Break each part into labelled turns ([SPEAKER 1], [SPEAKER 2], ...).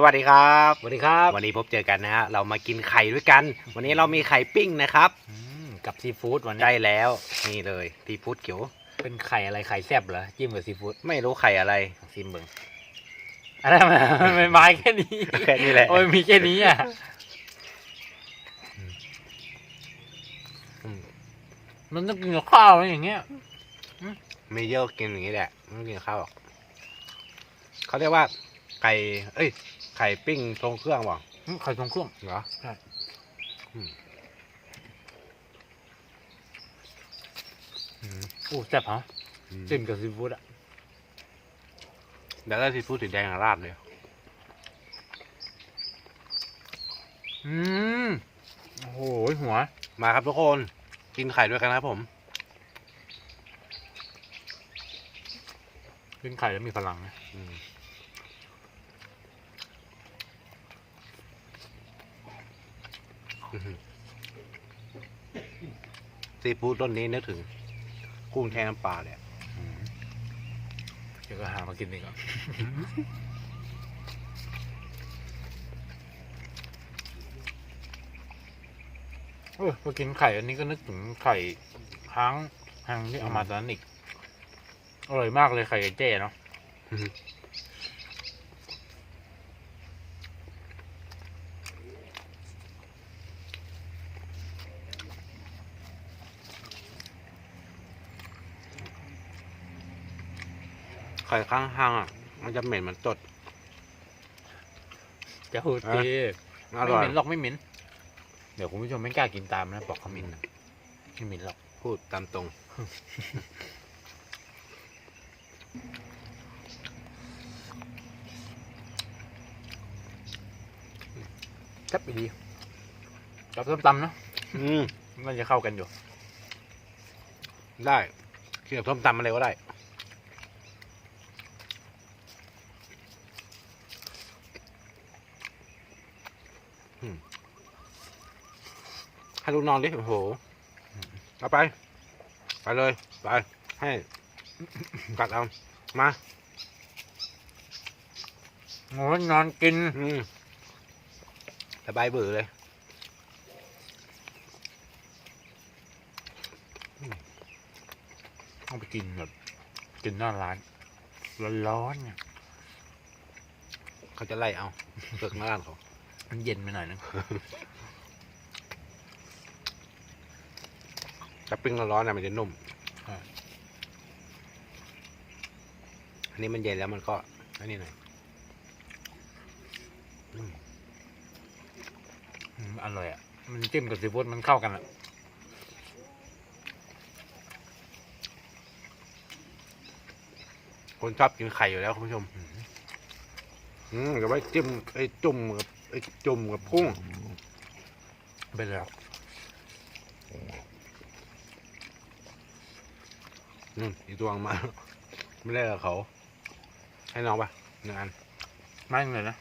[SPEAKER 1] สวัสดีครับ
[SPEAKER 2] สวัสดีครับ
[SPEAKER 1] วันนี้พบเจอกันนะฮะเรามากินไข่ด้วยกัน วันนี้เรามีไข่ปิ้งนะครับ
[SPEAKER 2] อืมกับซีฟู้ดวันนี้
[SPEAKER 1] ได้แล้วนี่เลยทีพุทธเขียว
[SPEAKER 2] เป็นไข่อะไรไข่แซ่บเหรอจิ้มกับซีฟู้ด
[SPEAKER 1] ไม่รู้ไข่อะไร
[SPEAKER 2] ซิมเบิงอะไรมาไม่ไม้แค่นี้
[SPEAKER 1] แค่นี้แหละ
[SPEAKER 2] โอ้ยมีแค่นี้อะอืมมันต้องกินกับข้าวนะอย่างเงี้ย
[SPEAKER 1] ไม่เยอะกินอย่างนี้แหละไม่ต้องกินข้าวหรอกเขาเรียกว่าไก่ เอ้ย ไข่ปิ้งทรงเครื่องบ่
[SPEAKER 2] อืมไข่ทรงเครื่อง
[SPEAKER 1] เหรอ
[SPEAKER 2] ใช่
[SPEAKER 1] อืม
[SPEAKER 2] อืมโอ้แซ่บเหรอจิ้มกับซีฟู้ดอะ
[SPEAKER 1] เดี๋ยวได้ทีพุทธสีแดงอะราดเลย
[SPEAKER 2] อืมโอ้โหหัว
[SPEAKER 1] มาครับทุกคน กินไข่ด้วยกันครับผม
[SPEAKER 2] กินไข่แล้วมีพลังนะ
[SPEAKER 1] อืมอื้อหือ ซีฟู้ดต้นนี้นึกถึง กุ้งแช่น้ำปลาเลยอะ
[SPEAKER 2] อืมเดี๋ยวก็หามากินดีกว่าโอ้ยพอกินไข่อันนี้ก็นึกถึงไข่ค้างหางที่เอามาตอนนั้นอีกอร่อยมากเลยไข่ไก่เจ้เนาะ
[SPEAKER 1] ไข่ข้างห้างอะ มันจะเหม็นเหมือนตด
[SPEAKER 2] จะหูดี
[SPEAKER 1] อ
[SPEAKER 2] ไม่
[SPEAKER 1] ร่อย
[SPEAKER 2] เหม็นหรอกไม่เหม็น เดี๋ยวคุณผู้ชมไม่กล้ากินตามนะบอกเขาเหม็นนะไม่เหม็นหรอก
[SPEAKER 1] พูดตามตรง
[SPEAKER 2] แซ่บไปดีกับส้มตำเนาะ
[SPEAKER 1] อืม
[SPEAKER 2] มันจะเข้ากันอยู่
[SPEAKER 1] ได้กินกับส้มตำอะไรก็ได้ ให้ลูกนอนดิโอ้โหเอาไป ไปเลย ไป ให้กัดเอา มา
[SPEAKER 2] โอ้ยนอนกิน
[SPEAKER 1] อืมสบายเบื่อเลย
[SPEAKER 2] ต้องไปกินแบบกินหน้าร้านร้อนๆเนี่ย
[SPEAKER 1] เขาจะไล่เอาเปลือกหน้าร้านเขา
[SPEAKER 2] มันเย็นไปหน่อยนึง
[SPEAKER 1] ถ้าปิ้งร้อนๆนะมันจะนุ่ม
[SPEAKER 2] อ่า
[SPEAKER 1] อันนี้มันเย็นแล้วมันก็อันนี้หน่อย
[SPEAKER 2] อืมอร่อยอะ มันจิ้มกับซีฟู้ดมันเข้ากันอะ
[SPEAKER 1] คนชอบกินไข่อยู่แล้วคุณผู้ชม อืมเดี๋ยวไว้จิ้มไอ้จุ่มกับ ไอ้จุ่มกับกุ้ง
[SPEAKER 2] ไปเลยครับ
[SPEAKER 1] นู่นอีกตัวงมา ไม่ได้กับเขา ให้น้องปะหนึ่งอัน
[SPEAKER 2] ไม่เลยนะ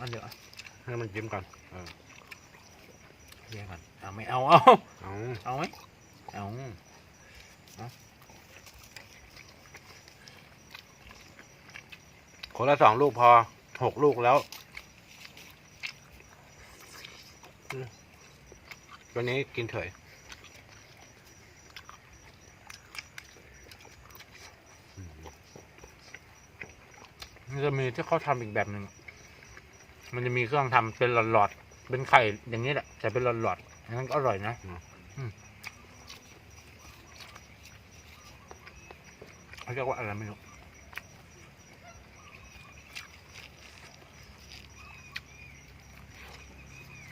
[SPEAKER 2] อันเดียวอะ
[SPEAKER 1] ให้มันจิ้มก่อนเออ
[SPEAKER 2] แยกกันเอาไม่เอาเอา
[SPEAKER 1] เอา
[SPEAKER 2] เอาไหมเอา
[SPEAKER 1] คนละสองลูกพอหกลูกแล้วอืมตั วนี้กินเถย
[SPEAKER 2] มันจะมีที่เขาทำอีกแบบหนึ่ง มันจะมีเครื่องทำเป็นหลอดๆ เป็นไข่อย่างนี้แหละแต่เป็นหลอดๆอันนั้นก็อร่อยนะอืมเขาเรียกว่าอะไรไม่รู้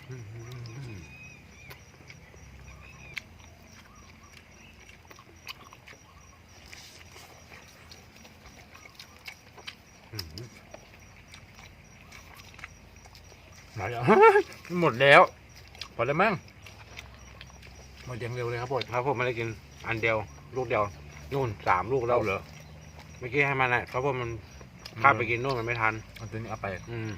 [SPEAKER 1] อืมอืมอืมอืม
[SPEAKER 2] มาแล้ว หมดแล้วพอแล้วมั้งหมดอย่างเร็วเลยครับบด
[SPEAKER 1] ครับผมไม่ได้กินอันเดียว ลูกเดียวนู่นสามลูกแล้ว
[SPEAKER 2] เหรอ
[SPEAKER 1] เมื่อกี้ให้มันอะเพราะว่ามันข้ามไปกินนู่นมันไม่ทัน
[SPEAKER 2] เอาตัวนี้เอาไป
[SPEAKER 1] อืม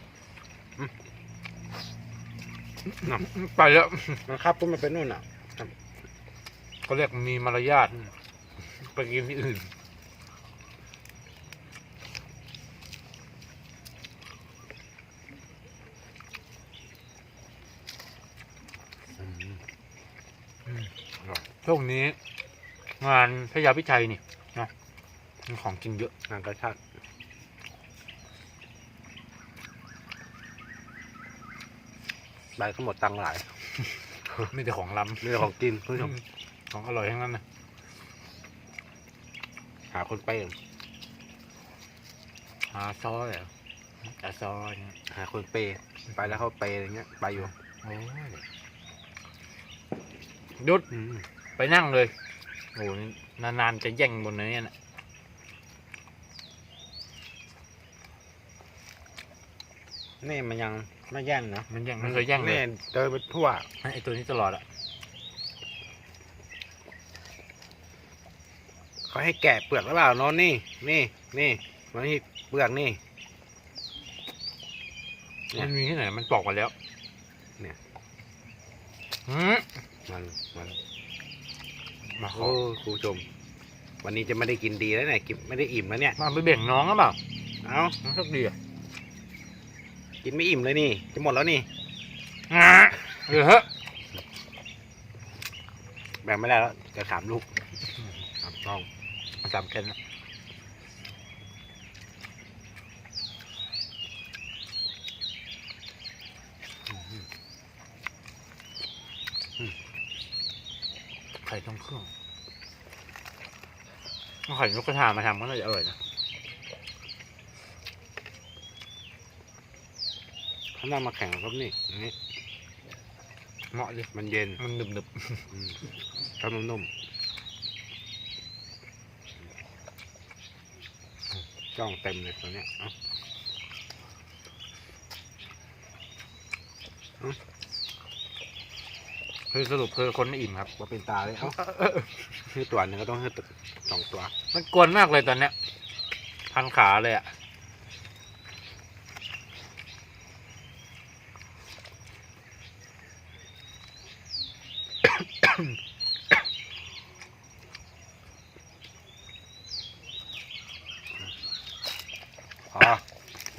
[SPEAKER 2] ไปแล้ว
[SPEAKER 1] มันข้ามปุ๊บมันเป็นนู่นอะ
[SPEAKER 2] เขาเรียกมีมารยาทไปกินที่อื่น ช่วงนี้ งานพระยาพิชัยนี่นะมีของกินเยอะ
[SPEAKER 1] งานกระชากใบก็หมดตังค์หลาย
[SPEAKER 2] มีแต่ของล้
[SPEAKER 1] มีแต่ของกินคุณผู้ชมำ
[SPEAKER 2] ของอร่อยทั้งนั้นนะ
[SPEAKER 1] หาคนไปเอง
[SPEAKER 2] หาซอยเหรออาซอยเนี่ย
[SPEAKER 1] หาคนเปย์ไปแล้วเขาเปย์อะไรเงี้ย ไปอยู่
[SPEAKER 2] โอ้ยหยุด
[SPEAKER 1] อืม
[SPEAKER 2] ไปนั่งเลยโอ้นี่นานๆจะแย่งบนนี้นะ
[SPEAKER 1] นี่มันยังไม่แย่งนะ
[SPEAKER 2] มันแย่งมันเคยแย่งเลย
[SPEAKER 1] นี่เดินไปทั่ว
[SPEAKER 2] ไอตัวนี้ตลอดอะ
[SPEAKER 1] เขาให้แกะเปลือกหรือเปล่าโนนนี่ นี่นี่มันนี่เปลือกนี่เนี่ย
[SPEAKER 2] มันมีที่ไหนมันปอกมาแล้ว
[SPEAKER 1] เนี่ย
[SPEAKER 2] หืม
[SPEAKER 1] มันมัน
[SPEAKER 2] มาขอ
[SPEAKER 1] โอ้ครูผู้ชม วันนี้จะไม่ได้กินดีแล้วเนี่ยกินไม่ได้อิ่มแล้วเนี่ย
[SPEAKER 2] มาไปแบ่งน้องหรือเปล่า
[SPEAKER 1] เอ้า
[SPEAKER 2] น้องโชคดีอะ
[SPEAKER 1] กินไม่อิ่มเลยนี่ จะหมดแล้วนี่
[SPEAKER 2] อะเดี๋ยวเถอะ
[SPEAKER 1] แบ่งไม่ได้แล้วจะถามลูกถามน้อง
[SPEAKER 2] สามแคนนะ ไข่ต้มเครื่องเอาไข่นกกระทามาทำก็น่าจะอร่อยนะ
[SPEAKER 1] เขานำมาแข่งครับนี่อันนี่
[SPEAKER 2] เหมาะดิ
[SPEAKER 1] มันเย็น
[SPEAKER 2] มันหนึบหนึบ
[SPEAKER 1] อืมชอบนุ่มๆจ้องเต็มเลยตัวเนี้ยเอ้า
[SPEAKER 2] ๆ คือสรุปคือคนไม่อิ่มครับ
[SPEAKER 1] ว่าเป็นตาเลยเอ้าให้ตัวหนึ่งก็ต้องให้ตึกสองตัว
[SPEAKER 2] มันกวนมากเลยตอนเนี้ย พันขาเลยอะ
[SPEAKER 1] พอ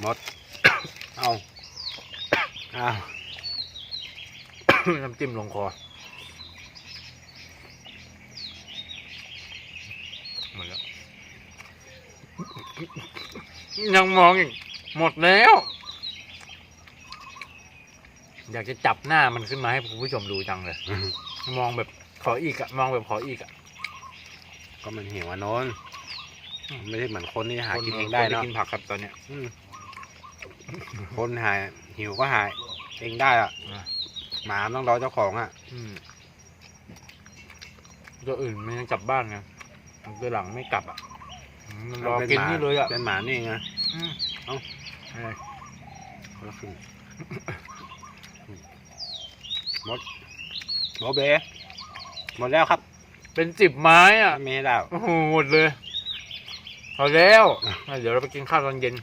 [SPEAKER 1] หมด เอาเอา
[SPEAKER 2] น้ำจิ้มลงคอหมดแล้ว ยังมองอีก หมดแล้ว อยากจะจับหน้ามันขึ้นมาให้คุณผู้ชมดูจังเลย มองแบบขออีกอะมองแบบขออีกอะ
[SPEAKER 1] ก็มันหิวอะโน้นไม่ได้เหมือนคนที่หา
[SPEAKER 2] ค
[SPEAKER 1] กินเองได้
[SPEAKER 2] ค
[SPEAKER 1] เนาะ
[SPEAKER 2] กินผักครับตอนเนี้ย
[SPEAKER 1] อืมคนหายหิวก็หายเองได้อะ
[SPEAKER 2] อะ
[SPEAKER 1] หมาต้องรอเจ้าของอะ
[SPEAKER 2] อืมตัวอื่นมันยังกลับบ้านไงตัวหลังไม่กลับอะมันรอ
[SPEAKER 1] เป็น
[SPEAKER 2] กิน
[SPEAKER 1] หมา
[SPEAKER 2] นี่เลยอะ
[SPEAKER 1] เป็นหมานี่ไง
[SPEAKER 2] อืม
[SPEAKER 1] เอ้า
[SPEAKER 2] เอ้ย
[SPEAKER 1] คนละครึ่งหมดโบเบหมดแล้วครับ
[SPEAKER 2] เป็นสิบไม้อะ
[SPEAKER 1] ไม่มีให้แล้ว
[SPEAKER 2] โอ้โหหมดเลยเอาแล้วอะเดี๋ยวเราไปกินข้าวตอนเย็น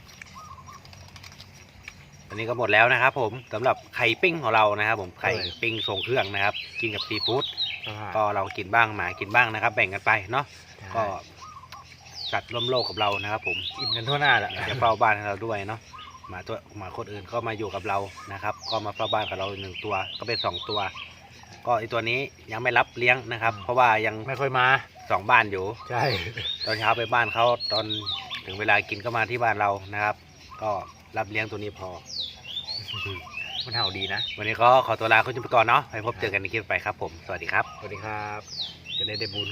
[SPEAKER 1] อันนี้ก็หมดแล้วนะครับ ผมสำหรับไข่ปิ้งของเรานะครับ ผมไข่
[SPEAKER 2] อร่อย
[SPEAKER 1] ปิ้งทรงเครื่องนะครับ กินกับซีฟู้ด
[SPEAKER 2] ก็
[SPEAKER 1] ก็เรากินบ้างหมากินบ้างนะครับ แบ่งกันไปเนาะก็จัดร่วมโลกกับเรานะครับ ผม
[SPEAKER 2] อิ่มกันทั่วหน้าแหละ
[SPEAKER 1] อยากจะเฝ้าบ้านให้เราด้วยเนาะหมาตัวหมาคนอื่นก็มาอยู่กับเรานะครับ ก็มาเฝ้าบ้านกับเราหนึ่งตัว ก็เป็นสองตัว ก็ไอตัวนี้ยังไม่รับเลี้ยงนะครับ เพราะว่ายัง
[SPEAKER 2] ไม่ค่อยมา
[SPEAKER 1] สองบ้านอยู่
[SPEAKER 2] ใช่
[SPEAKER 1] ตอนเช้าไปบ้านเขาตอนถึงเวลากินก็มาที่บ้านเรานะครับ ก็ รับเลี้ยงตัวนี้พอ
[SPEAKER 2] มันเห่าดีนะ
[SPEAKER 1] วันนี้ก็ขอตัวลาคุณผู้ชมไปก่อนเนาะไปพบเจอกันในคลิปไปครับผม สวัสดีครับ
[SPEAKER 2] สวัสดีครับ
[SPEAKER 1] จะได้ได้บุญ